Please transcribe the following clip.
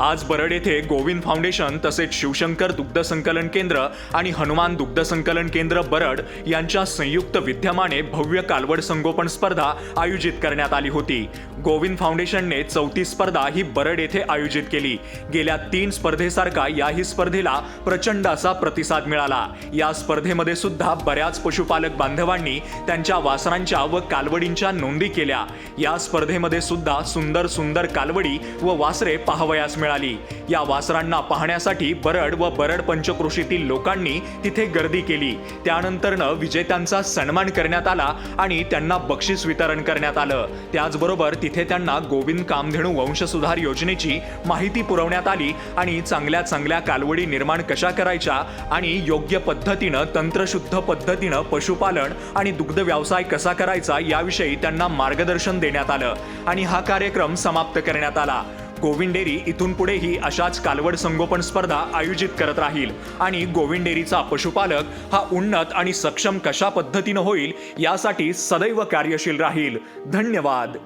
आज बरड येथे गोविंद फाउंडेशन तसेच शिवशंकर दुग्ध संकलन केंद्र आणि हनुमान दुग्ध संकलन केंद्र बरड यांच्या संयुक्त विद्यमाने भव्य कालवड संगोपन स्पर्धा आयोजित करण्यात आली होती. गोविंद फाउंडेशनने चौथी स्पर्धा ही बरड येथे आयोजित केली. गेल्या तीन स्पर्धेसारखा याही स्पर्धेला प्रचंड असा प्रतिसाद मिळाला. या स्पर्धेमध्ये सुद्धा बऱ्याच पशुपालक बांधवांनी त्यांच्या वासरांच्या व कालवडींच्या नोंदी केल्या. या स्पर्धेमध्ये सुद्धा सुंदर सुंदर कालवडी व वासरे पाहावयास मिळाली. मिळाली. या वासरांना पाहण्यासाठी बरड व बरड पंचक्रोशीतील लोकांनी तिथे गर्दी केली. त्यानंतरनं विजेत्यांचा सन्मान करण्यात आला आणि त्यांना बक्षीस वितरण करण्यात आलं. त्याचबरोबर तिथे त्यांना गोविंद कामधेणू वंशसुधार योजनेची माहिती पुरवण्यात आली आणि चांगल्या चांगल्या कालवडी निर्माण कशा करायच्या आणि योग्य पद्धतीनं तंत्रशुद्ध पद्धतीनं पशुपालन आणि दुग्ध व्यवसाय कसा करायचा याविषयी त्यांना मार्गदर्शन देण्यात आलं आणि हा कार्यक्रम समाप्त करण्यात आला. गोविंद डेअरी इथून पुढेही अशाच कालवड संगोपन स्पर्धा आयोजित करत राहील. आणि गोविंद डेअरीचा पशुपालक हा उन्नत आणि सक्षम कशा पद्धतीनं होईल यासाठी सदैव कार्यशील राहील. धन्यवाद.